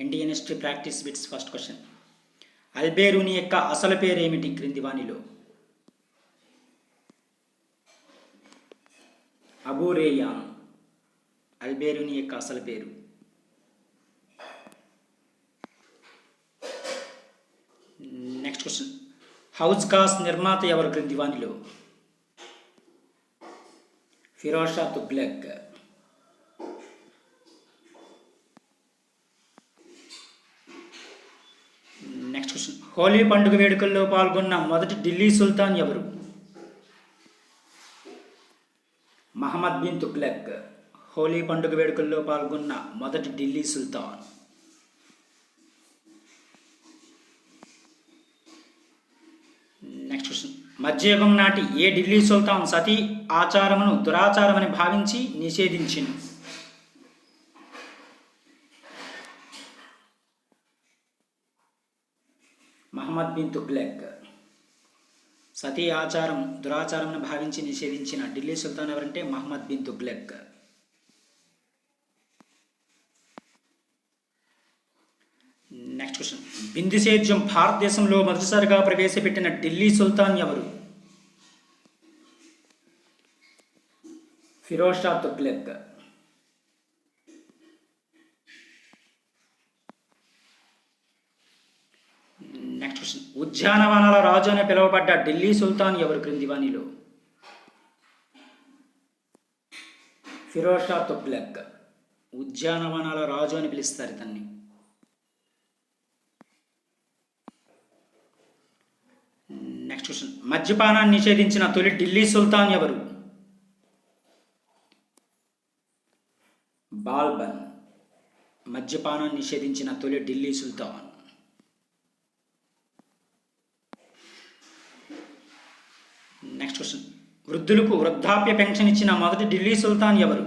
Indian history practice bits first question. Alberuni యొక్క అసలు పేరు ఏమిటి క్రింది వాణిలో. అబూరేయాన్ అల్బేరుని యొక్క అసలు పేరు. Next question. హౌస్ కాస్ నిర్మాత ఎవరు? క్రింది వాణిలో. ఫిరోషా షా తుగ్లక్. నెక్స్ట్ క్వశ్చన్ హోలీ పండుగ వేడుకల్లో పాల్గొన్న మొదటి ఢిల్లీ సుల్తాన్ ఎవరు? మహమ్మద్ బిన్ తుగ్లక్. హోలీ పండుగ వేడుకల్లో పాల్గొన్న మొదటి ఢిల్లీ సుల్తాన్. నెక్స్ట్ క్వశ్చన్ మధ్యయుగం నాటి ఏ ఢిల్లీ సుల్తాన్ సతీ ఆచారమును దురాచారమని భావించి నిషేధించింది మహమ్మద్ బిన్ తుగ్లక్. సతీ ఆచారం దురాచారంను భావించి నిషేధించిన ఢిల్లీ సుల్తాన్ ఎవరంటే మహమ్మద్ బిన్ తుగ్లక్. నెక్స్ట్ క్వశ్చన్ బిందు సేద్యం భారతదేశంలో మొదటిసారిగా ప్రవేశపెట్టిన ఢిల్లీ సుల్తాన్ ఎవరు? ఫిరోజ్ షా తుగ్లక్ నెక్స్ట్ క్వశ్చన్ ఉద్యానవనాల రాజు అని పిలువబడ్డ ఢిల్లీ సుల్తాన్ ఎవరు క్రింది వాణిలో? ఫిరోజ్ షా తుగ్లక్. ఉద్యానవనాల రాజు అని పిలుస్తారు ఇతన్ని. నెక్స్ట్ క్వశ్చన్ మద్యపానాన్ని నిషేధించిన తొలి ఢిల్లీ సుల్తాన్ ఎవరు? బాల్బన్. మద్యపానాన్ని నిషేధించిన తొలి ఢిల్లీ సుల్తాన్. నెక్స్ట్ క్వశ్చన్ వృద్ధులకు వృద్ధాప్య పెన్షన్ ఇచ్చిన మొదటి ఢిల్లీ సుల్తాన్ ఎవరు?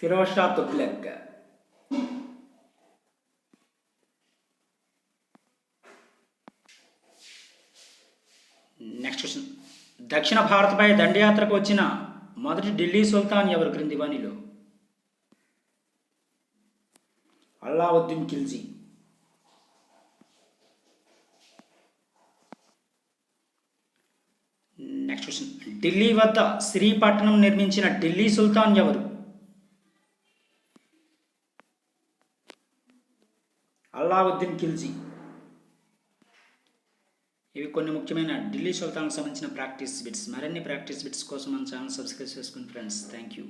ఫిరోజ్ షా తుగ్లక్. నెక్స్ట్ క్వశ్చన్ దక్షిణ భారత్పై దండయాత్రకు వచ్చిన మొదటి ఢిల్లీ సుల్తాన్ ఎవరు క్రింది వాణిలో? అల్లావుద్దీన్ ఖిల్జీ. నెక్స్ట్ క్వశ్చన్ ఢిల్లీ వద్ద శ్రీపట్నం నిర్మించిన ఢిల్లీ సుల్తాన్ ఎవరు? అల్లావుద్దీన్ ఖిల్జీ. ఇవి కొన్ని ముఖ్యమైన ఢిల్లీ సుల్తాన్కి సంబంధించిన ప్రాక్టీస్ బిట్స్. మరిన్ని ప్రాక్టీస్ బిట్స్ కోసం మన ఛానల్ సబ్స్క్రైబ్ చేసుకోండి ఫ్రెండ్స్ థ్యాంక్ యూ